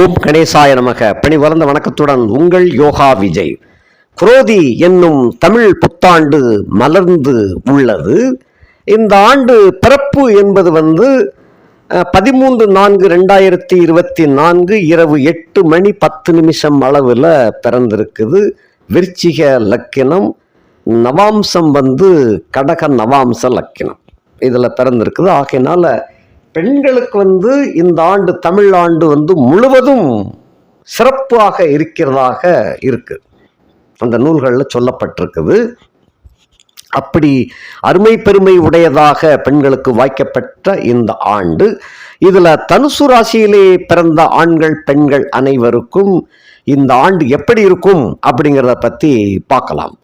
ஓம் கணேசாய நமக. பணி வளர்ந்த வணக்கத்துடன் உங்கள் யோகா விஜய். குரோதி என்னும் தமிழ் புத்தாண்டு மலர்ந்து உள்ளது. இந்த ஆண்டு பிறப்பு என்பது வந்து பதிமூன்று நான்கு ரெண்டாயிரத்தி இருபத்தி நான்கு இரவு எட்டு மணி பத்து நிமிஷம் அளவில் பிறந்திருக்குது. விருச்சிக லக்கினம். நவாம்சம் வந்து கடக நவாம்ச லக்கினம். இதில் பிறந்திருக்குது. ஆகையினால பெண்களுக்கு வந்து இந்த ஆண்டு தமிழ் ஆண்டு வந்து முழுவதும் சிறப்பாக இருக்கிறதாக இருக்கு. அந்த நூல்களில் சொல்லப்பட்டிருக்குது. அப்படி அருமை பெருமை உடையதாக பெண்களுக்கு வாய்க்கப்பட்ட இந்த ஆண்டு. இதில் தனுசு ராசியிலே பிறந்த ஆண்கள் பெண்கள் அனைவருக்கும் இந்த ஆண்டு எப்படி இருக்கும் அப்படிங்கிறத பற்றி பார்க்கலாம்.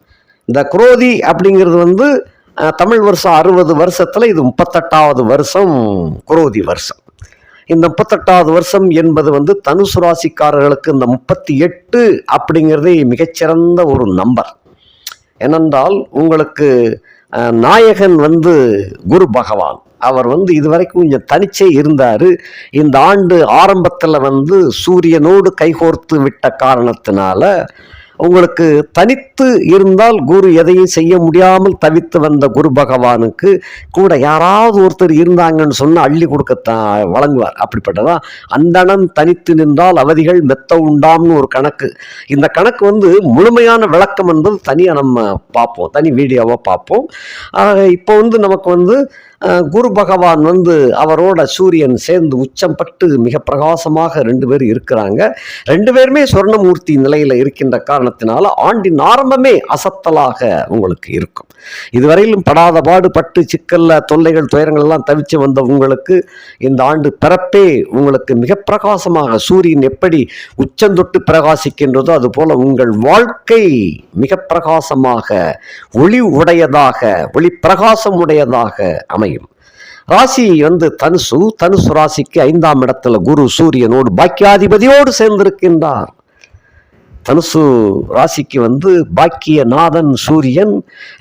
இந்த குரோதி அப்படிங்கிறது வந்து தமிழ் வருஷம் அறுபது வருஷத்தில் இது முப்பத்தெட்டாவது வருஷம் குரோதி வருஷம். இந்த முப்பத்தெட்டாவது வருஷம் என்பது வந்து தனுசு ராசிக்காரர்களுக்கு இந்த முப்பத்தி எட்டு அப்படிங்கிறதே மிகச்சிறந்த ஒரு நம்பர். ஏனென்றால் உங்களுக்கு நாயகன் வந்து குரு பகவான். அவர் வந்து இதுவரைக்கும் கொஞ்சம் தனிச்சே இருந்தார். இந்த ஆண்டு ஆரம்பத்தில் வந்து சூரியனோடு கைகோர்த்து விட்ட காரணத்தினால உங்களுக்கு தனித்து இருந்தால் குரு எதையும் செய்ய முடியாமல் தவித்து வந்த குரு பகவானுக்கு கூட யாராவது ஒருத்தர் இருந்தாங்கன்னு சொன்னால் அள்ளி கொடுக்கத்தான் வழங்குவார். அப்படிப்பட்டதா? அந்தணன் தனித்து நின்றால் அவதிகள் மெத்த உண்டாம்னு ஒரு கணக்கு. இந்த கணக்கு வந்து முழுமையான விளக்கம் என்பது தனியாக நம்ம பார்ப்போம். தனி வீடியோவாக பார்ப்போம். இப்போ வந்து நமக்கு வந்து குரு பகவான் வந்து அவரோட சூரியன் சேர்ந்து உச்சம் பட்டு மிக பிரகாசமாக ரெண்டு பேர் இருக்கிறாங்க. ரெண்டு பேருமே சொர்ணமூர்த்தி நிலையில் இருக்கின்ற காரணத்தினால ஆண்டின் ஆரம்பமே அசத்தலாக உங்களுக்கு இருக்கும். இதுவரையிலும் படாத பாடு பட்டு சிக்கல்ல தொல்லைகள் துயரங்கள் எல்லாம் தவிச்சு வந்த உங்களுக்கு இந்த ஆண்டு பிறப்பே உங்களுக்கு மிக பிரகாசமாக சூரியன் எப்படி உச்சந்தொட்டு பிரகாசிக்கின்றதோ அதுபோல உங்கள் வாழ்க்கை மிக பிரகாசமாக ஒளி உடையதாக ஒளி பிரகாசம் உடையதாக அமையும். ராசி வந்து தனுசு. தனுசு ராசிக்கு ஐந்தாம் இடத்துல குரு சூரியனோடு பாக்கியாதிபதியோடு சேர்ந்திருக்கின்றார். தனுசு ராசிக்கு வந்து பாக்கிய நாதன் சூரியன்.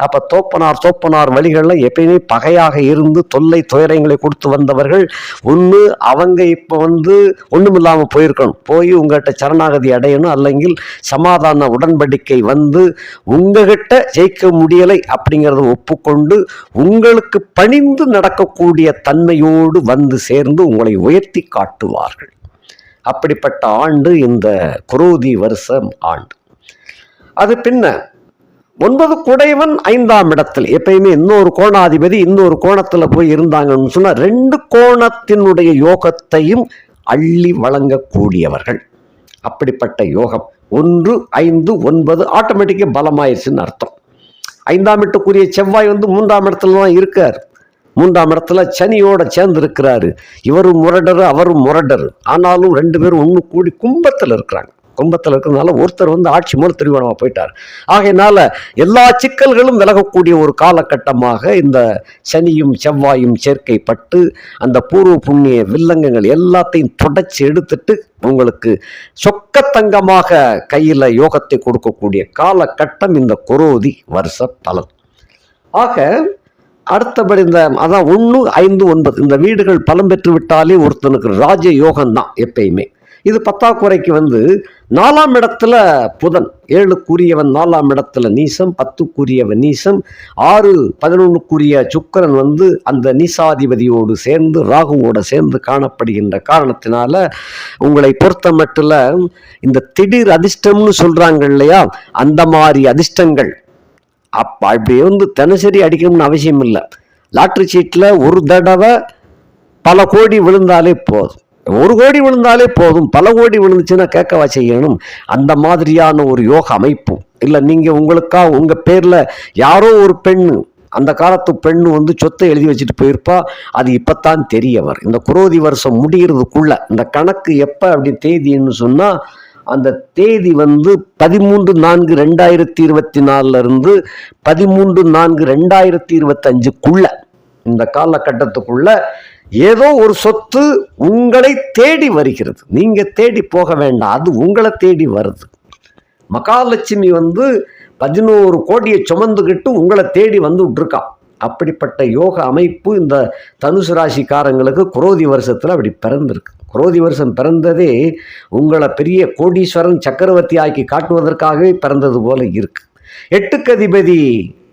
அப்போ தோப்பனார் தோப்பனார் வழிகளில் எப்பயுமே பகையாக இருந்து தொல்லை துயரங்களை கொடுத்து வந்தவர்கள் ஒன்று அவங்க இப்போ வந்து ஒன்றுமில்லாமல் போயிருக்கணும். போய் உங்கள்கிட்ட சரணாகதி அடையணும் அல்லங்கில் சமாதான உடன்படிக்கை வந்து உங்ககிட்ட ஜெயிக்க முடியலை அப்படிங்கிறத ஒப்புக்கொண்டு உங்களுக்கு பணிந்து நடக்கக்கூடிய தன்மையோடு வந்து சேர்ந்து உங்களை உயர்த்தி காட்டுவார்கள். அப்படிப்பட்ட ஆண்டு இந்த குரோதி வருஷம் ஆண்டு. அது பின்ன ஒன்பது குடைவன் ஐந்தாம் இடத்தில் எப்பயுமே இன்னொரு கோணாதிபதி இன்னொரு கோணத்தில் போய் இருந்தாங்கன்னு சொன்னால் ரெண்டு கோணத்தினுடைய யோகத்தையும் அள்ளி வழங்கக்கூடியவர்கள். அப்படிப்பட்ட யோகம். ஒன்று ஐந்து ஒன்பது ஆட்டோமேட்டிக்காக பலமாயிருச்சுன்னு அர்த்தம். ஐந்தாம் இடத்துக்குரிய செவ்வாய் வந்து மூன்றாம் இடத்துல தான் இருக்கார். மூன்றாம் இடத்துல சனியோட சேர்ந்து இருக்கிறாரு இவரும் முரடரு அவரும் முரடர். ஆனாலும் ரெண்டு பேரும் ஒன்று கூடி கும்பத்தில் இருக்கிறாங்க. கும்பத்தில் இருக்கிறதுனால ஒருத்தர் வந்து ஆட்சி மூலம் திருமணமாக போயிட்டார். ஆகையினால எல்லா சிக்கல்களும் விலகக்கூடிய ஒரு காலகட்டமாக இந்த சனியும் செவ்வாயும் சேர்க்கைப்பட்டு அந்த பூர்வ புண்ணிய வில்லங்கங்கள் எல்லாத்தையும் தொடச்சி எடுத்துட்டு உங்களுக்கு சொக்கத்தங்கமாக கையில் யோகத்தை கொடுக்கக்கூடிய காலகட்டம் இந்த குரோதி வருஷ பலன் ஆக அடுத்தபடி இந்த அதான் ஒன்று ஐந்து ஒன்பது. இந்த வீடுகள் பலம் பெற்று விட்டாலே ஒருத்தனுக்கு ராஜ யோகம் தான் எப்பயுமே. இது பத்தாக்குறைக்கு வந்து நாலாம் இடத்துல புதன் ஏழுக்குரியவன் நாலாம் இடத்துல நீசம் பத்துக்குரியவன் நீசம் ஆறு பதினொன்றுக்குரிய சுக்கரன் வந்து அந்த நீசாதிபதியோடு சேர்ந்து ராகுவோடு சேர்ந்து காணப்படுகின்ற காரணத்தினால உங்களை பொறுத்த மட்டும் இந்த திடீர் அதிர்ஷ்டம்னு சொல்கிறாங்க இல்லையா? அந்த மாதிரி அதிர்ஷ்டங்கள் அப்போ அப்படி வந்து தினசரி அடிக்கணும்னு அவசியம் இல்லை. லாட்ரி சீட்டில் ஒரு தடவை பல கோடி விழுந்தாலே போதும். ஒரு கோடி விழுந்தாலே போதும். பல கோடி விழுந்துச்சுன்னா கேட்கவா செய்யணும்? அந்த மாதிரியான ஒரு யோக அமைப்பு. இல்லை நீங்கள் உங்களுக்கா உங்கள் பேரில் யாரோ ஒரு பெண் அந்த காலத்து பெண் வந்து சொத்தை எழுதி வச்சுட்டு போயிருப்பா. அது இப்போத்தான் தெரியவர். இந்த குரோதி வருஷம் முடிகிறதுக்குள்ள இந்த கணக்கு எப்போ அப்படி தேதின்னு சொன்னால் அந்த தேதி வந்து பதிமூன்று நான்கு ரெண்டாயிரத்தி இருபத்தி நாலுல இருந்து பதிமூன்று நான்கு ரெண்டாயிரத்தி இருபத்தஞ்சுக்குள்ள இந்த காலகட்டத்துக்குள்ள ஏதோ ஒரு சொத்து உங்களை தேடி வருகிறது. நீங்க தேடி போக வேண்டாம் அது உங்களை தேடி வருது. மகாலட்சுமி வந்து பதினோரு கோடியை சுமந்துக்கிட்டு உங்களை தேடி வந்து விட்டுருக்கா. அப்படிப்பட்ட யோக அமைப்பு இந்த தனுசு ராசிக்காரங்களுக்கு குரோதி வருஷத்தில் அப்படி பிறந்திருக்கு. குரோதி வருஷம் பிறந்ததே உங்களை பெரிய கோடீஸ்வரன் சக்கரவர்த்தி ஆக்கி காட்டுவதற்காகவே பிறந்தது போல இருக்கு. எட்டுக்கு அதிபதி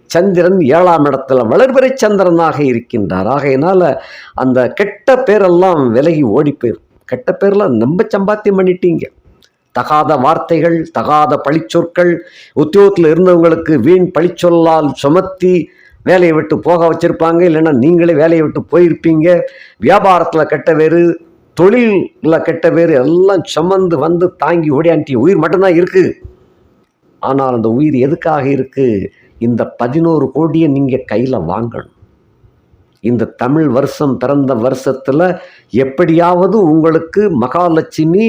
சந்திரன் ஏழாம் இடத்துல வளர்பிறை சந்திரனாக இருக்கின்றார். ஆகையினால் அந்த கெட்ட பேரெல்லாம் விலகி ஓடி போயிடும் கெட்ட பேரெல்லாம் நம்ம சம்பாத்தியம் பண்ணிட்டீங்க. தகாத வார்த்தைகள் தகாத பழிச்சொற்கள் உத்தியோகத்தில் இருந்தவங்களுக்கு வீண் பழிச்சொல்லால் சுமத்தி வேலையை விட்டு போக வச்சுருப்பாங்க. இல்லைன்னா நீங்களே வேலையை விட்டு போயிருப்பீங்க. வியாபாரத்தில் கெட்ட வேறு தொழிலில் கெட்ட பேர் எல்லாம் சுமந்து வந்து தாங்கி ஓடியாண்டி உயிர் மட்டும்தான் இருக்குது ஆனால் அந்த உயிர் எதுக்காக இருக்குது இந்த பதினோரு கோடியை நீங்கள் கையில் வாங்கணும். இந்த தமிழ் வருஷம் பிறந்த வருஷத்தில் எப்படியாவது உங்களுக்கு மகாலட்சுமி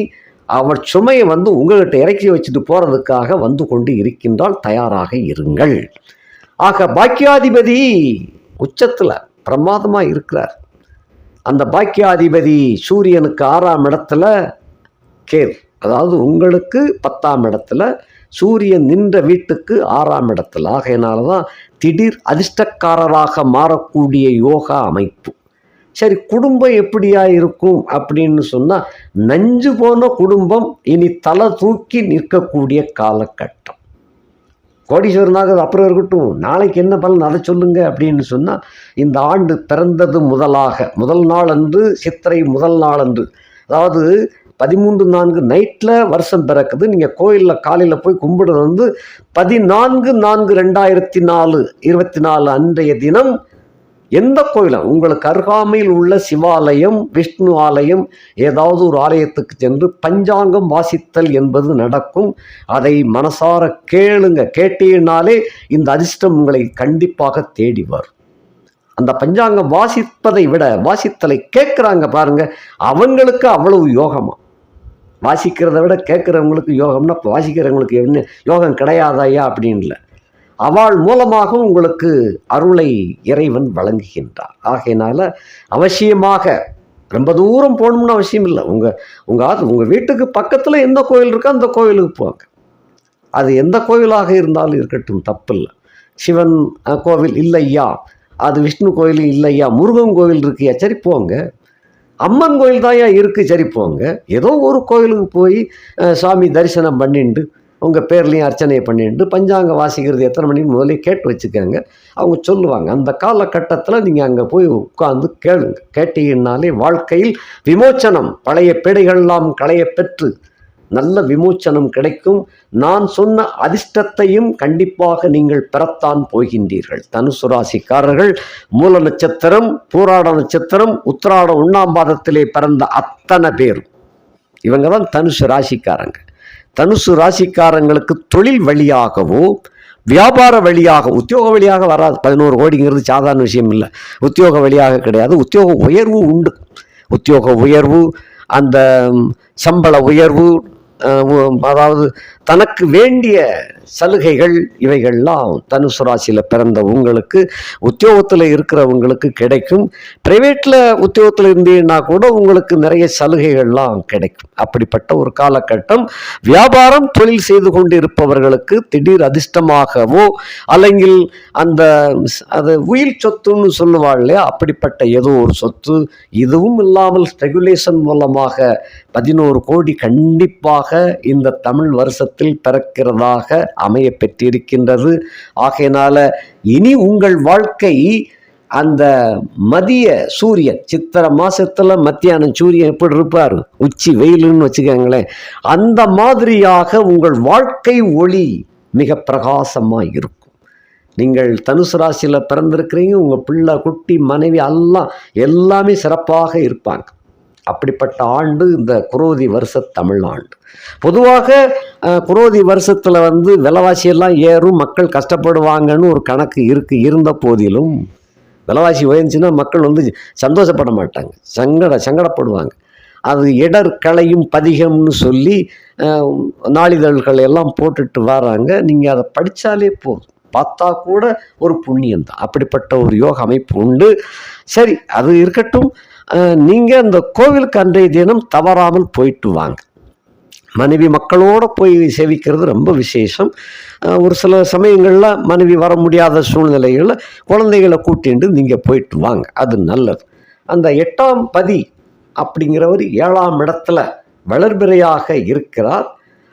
அவள் சுமையை வந்து உங்கள்கிட்ட இறக்கி வச்சுட்டு போகிறதுக்காக வந்து கொண்டு இருக்கின்றால் தயாராக இருங்கள். ஆக பாக்கியாதிபதி உச்சத்தில் பிரமாதமாக இருக்கிறார். அந்த பாக்கியாதிபதி சூரியனுக்கு ஆறாம் இடத்துல கேர் அதாவது உங்களுக்கு பத்தாம் இடத்துல சூரியன் நின்ற வீட்டுக்கு ஆறாம் இடத்துல. ஆகையினால தான் திடீர் அதிர்ஷ்டக்காரராக மாறக்கூடிய யோகா அமைப்பு. சரி குடும்பம் எப்படியா இருக்கும் அப்படின்னு சொன்னால் நஞ்சு போன குடும்பம் இனி தலை தூக்கி நிற்கக்கூடிய காலகட்டம். கோடீஸ்வரனாக அப்புறம் இருக்கட்டும் நாளைக்கு என்ன பலன்? அதை சொல்லுங்க அப்படின்னு சொன்னால் இந்த ஆண்டு பிறந்தது முதலாக முதல் நாள் அன்று சித்திரை முதல் நாள் அன்று. அதாவது பதிமூன்று நான்கு நைட்டில் வருஷம் பிறக்குது. நீங்கள் கோயிலில் காலையில் போய் கும்பிடுறது வந்து பதினான்கு நான்கு ரெண்டாயிரத்தி நாலு இருபத்தி நாலு அன்றைய தினம் எந்த கோயிலும் உங்களுக்கு அருகாமையில் உள்ள சிவாலயம் விஷ்ணு ஆலயம் ஏதாவது ஒரு ஆலயத்துக்கு சென்று பஞ்சாங்கம் வாசித்தல் என்பது நடக்கும். அதை மனசார கேளுங்க. கேட்டீங்கனாலே இந்த அதிர்ஷ்டம் உங்களை கண்டிப்பாக தேடி வரும். அந்த பஞ்சாங்கம் வாசிப்பதை விட வாசித்தலை கேட்குறாங்க பாருங்க அவங்களுக்கு அவ்வளவு யோகமா? வாசிக்கிறத விட கேட்குறவங்களுக்கு யோகம்னா வாசிக்கிறவங்களுக்கு என்ன? யோகம் கிடையாதாயா அப்படின்ல அவள் மூலமாக உங்களுக்கு அருளை இறைவன் வழங்குகின்றார். ஆகையினால அவசியமாக ரொம்ப தூரம் போகணும்னு அவசியம் இல்லை. உங்கள் உங்கள் உங்கள் வீட்டுக்கு பக்கத்தில் எந்த கோயில் இருக்கோ அந்த கோயிலுக்கு போங்க. அது எந்த கோயிலாக இருந்தாலும் இருக்கட்டும் தப்பில்லை. சிவன் கோவில் இல்லையா? அது விஷ்ணு கோயில் இல்லையா? முருகன் கோவில் இருக்கியா? சரி போங்க. அம்மன் கோயில் தாயா இருக்குது சரி போங்க. ஏதோ ஒரு கோயிலுக்கு போய் சாமி தரிசனம் பண்ணிட்டு உங்கள் பேர்லேயும் அர்ச்சனை பண்ணிட்டு பஞ்சாங்க வாசிக்கிறது எத்தனை மணிக்கு முதலே கேட்டு வச்சுக்கோங்க. அவங்க சொல்லுவாங்க அந்த காலகட்டத்தில் நீங்கள் அங்கே போய் உட்கார்ந்து கேளுங்க. கேட்டீங்கன்னாலே வாழ்க்கையில் விமோச்சனம் பழைய பேடைகள்லாம் களைய பெற்று நல்ல விமோச்சனம் கிடைக்கும். நான் சொன்ன அதிர்ஷ்டத்தையும் கண்டிப்பாக நீங்கள் பெறத்தான் போகின்றீர்கள். தனுசு ராசிக்காரர்கள் மூல நட்சத்திரம் பூராட நட்சத்திரம் உத்திராட உண்ணாம்பாதத்திலே பிறந்த அத்தனை பேரும். இவங்க தான் தனுசு ராசிக்காரங்க. தனுசு ராசிக்காரங்களுக்கு தொழில் வழியாகவோ வியாபார வழியாக உத்தியோக வழியாக வராது. பதினோரு கோடிங்கிறது சாதாரண விஷயம் இல்லை. உத்தியோக வழியாக கிடையாது. உத்தியோக உயர்வு உண்டு. உத்தியோக உயர்வு அந்த சம்பள உயர்வு அதாவது தனக்கு வேண்டிய சலுகைகள் இவைகள்லாம் தனுசு ராசியில் பிறந்த உங்களுக்கு உத்தியோகத்தில் இருக்கிறவங்களுக்கு கிடைக்கும். பிரைவேட்டில் உத்தியோகத்தில் இருந்தீங்கன்னா கூட உங்களுக்கு நிறைய சலுகைகள்லாம் கிடைக்கும். அப்படிப்பட்ட ஒரு காலகட்டம் வியாபாரம் தொழில் செய்து கொண்டு இருப்பவர்களுக்கு திடீர் அதிர்ஷ்டமாகவோ அல்லங்கில் அந்த அது உயிர் சொத்துன்னு சொல்லுவாள் இல்லையா? அப்படிப்பட்ட ஏதோ ஒரு சொத்து இதுவும் இல்லாமல் ரெகுலேஷன் மூலமாக பதினோரு கோடி கண்டிப்பாக இந்த தமிழ் வருஷத்து வருஷத்தில் பிறக்கிறதாக அமைய பெற்றிருக்கின்றது. ஆகையினால இனி உங்கள் வாழ்க்கை அந்த மதிய சூரியன் சித்திரை மாசத்துல மத்தியானம் சூரியன் எப்படி இருப்பார்? உச்சி வெயிலுன்னு வச்சுக்கோங்களேன். அந்த மாதிரியாக உங்கள் வாழ்க்கை ஒளி மிக பிரகாசமாக இருக்கும். நீங்கள் தனுசு ராசியில் பிறந்திருக்கிறீங்க உங்கள் பிள்ளை குட்டி மனைவி எல்லாம் எல்லாமே சிறப்பாக இருப்பாங்க. அப்படிப்பட்ட ஆண்டு இந்த குரோதி வருஷ தமிழாண்டு பொதுவாக குரோதி வருஷத்தில் வந்து விலைவாசியெல்லாம் ஏறும் மக்கள் கஷ்டப்படுவாங்கன்னு ஒரு கணக்கு இருக்குது இருந்த போதிலும் விலைவாசி உயர்ந்துச்சுன்னா மக்கள் வந்து சந்தோஷப்பட மாட்டாங்க. சங்கட சங்கடப்படுவாங்க. அது இடர் கலையும் பதிகம்னு சொல்லி நாளிதழ்கள் எல்லாம் போட்டுட்டு வராங்க. நீங்கள் அதை படித்தாலே போதும். பார்த்தா கூட ஒரு புண்ணியம் தான் அப்படிப்பட்ட ஒரு யோக அமைப்பு உண்டு. சரி அது இருக்கட்டும். நீங்கள் அந்த கோவிலுக்கு அன்றைய தினம் தவறாமல் போயிட்டு வாங்க. மனைவி மக்களோடு போய் சேவிக்கிறது ரொம்ப விசேஷம். ஒரு சில சமயங்களில் மனைவி வர முடியாத சூழ்நிலைகளில் குழந்தைகளை கூட்டிட்டு நீங்கள் போயிட்டு வாங்க. அது நல்லது. அந்த எட்டாம் பதி அப்படிங்கிறவர் ஏழாம் இடத்துல வளர்பிறையாக இருக்கிறார்.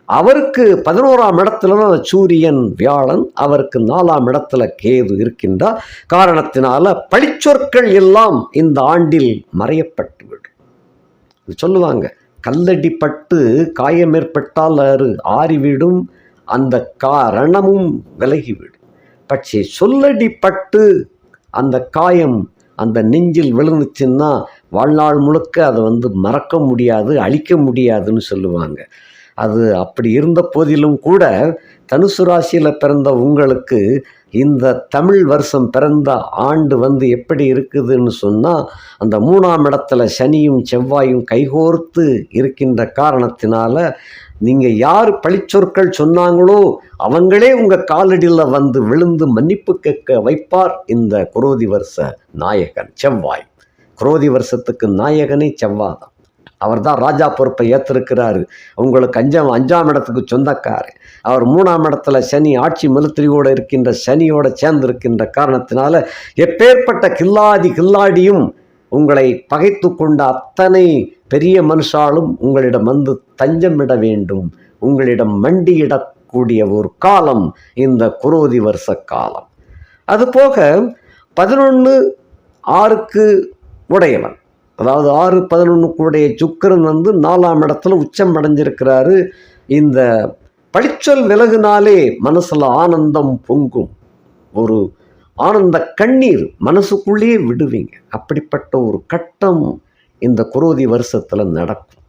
அவருக்கு பதினோராம் இடத்துல தான் சூரியன் வியாழன் அவருக்கு நாலாம் இடத்துல கேது இருக்கின்றார். காரணத்தினால பழிச்சொற்கள் எல்லாம் இந்த ஆண்டில் மறையப்பட்டு விடும் சொல்லுவாங்க. கல்லடிப்பட்டு காயம் ஏற்பட்டால் அது ஆறிவிடும். அந்த காரணமும் விலகிவிடும். பட்சி சொல்லடிப்பட்டு அந்த காயம் அந்த நெஞ்சில் விழுந்துச்சுன்னா வாழ்நாள் முழுக்க அதை வந்து மறக்க முடியாது அழிக்க முடியாதுன்னு சொல்லுவாங்க. அது அப்படி இருந்த போதிலும் கூட தனுசு ராசியில் பிறந்த உங்களுக்கு இந்த தமிழ் வருஷம் பிறந்த ஆண்டு வந்து எப்படி இருக்குதுன்னு சொன்னால் அந்த மூணாம் இடத்துல சனியும் செவ்வாயும் கைகோர்த்து இருக்கின்ற காரணத்தினால நீங்கள் யார் பழிச்சொற்கள் சொன்னாங்களோ அவங்களே உங்கள் காலடியில் வந்து விழுந்து மன்னிப்பு கேட்க வைப்பார் இந்த குரோதி வருஷ நாயகன் செவ்வாய். குரோதி வருஷத்துக்கு நாயகனே செவ்வாய் தான் அவர் தான் ராஜா பொறுப்பை ஏற்றிருக்கிறாரு உங்களுக்கு அஞ்சாம் அஞ்சாம் இடத்துக்கு சொந்தக்காரர் அவர் மூணாம் இடத்துல சனி ஆட்சி மிலித்திரியோடு இருக்கின்ற சனியோட சேர்ந்து இருக்கின்ற காரணத்தினால எப்பேற்பட்ட கில்லாதி கில்லாடியும் உங்களை பகைத்து கொண்ட அத்தனை பெரிய மனுஷாலும் உங்களிடம் வந்து தஞ்சமிட வேண்டும். உங்களிடம் மண்டியிடக்கூடிய ஒரு காலம் இந்த குரோதி வருஷ காலம். அதுபோக பதினொன்று ஆறுக்கு உடையவன். அதாவது ஆறு பதினொன்றுக்குடைய சுக்கரன் வந்து நாலாம் இடத்துல உச்சம் அடைஞ்சிருக்கிறாரு. இந்த பழிச்சொல் விலகுனாலே மனசில் ஆனந்தம் பொங்கும். ஒரு ஆனந்த கண்ணீர் மனசுக்குள்ளேயே விடுவீங்க. அப்படிப்பட்ட ஒரு கட்டம் இந்த குரோதி வருஷத்தில் நடக்கும்.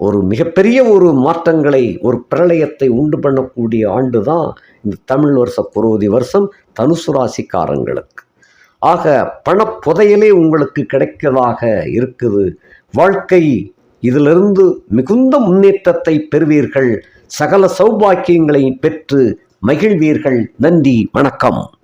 ஒரு மிகப்பெரிய ஒரு மாற்றங்களை ஒரு பிரளயத்தை உண்டு பண்ணக்கூடிய ஆண்டு தான் இந்த தமிழ் வருஷ குரோதி வருஷம் தனுசு ராசிக்காரங்களுக்கு. ஆக பணப்புதையலே உங்களுக்கு கிடைக்கதாக இருக்குது. வாழ்க்கை இதிலிருந்து மிகுந்த முன்னேற்றத்தை பெறுவீர்கள். சகல சௌபாக்கியங்களை பெற்று மகிழ்வீர்கள். நன்றி வணக்கம்.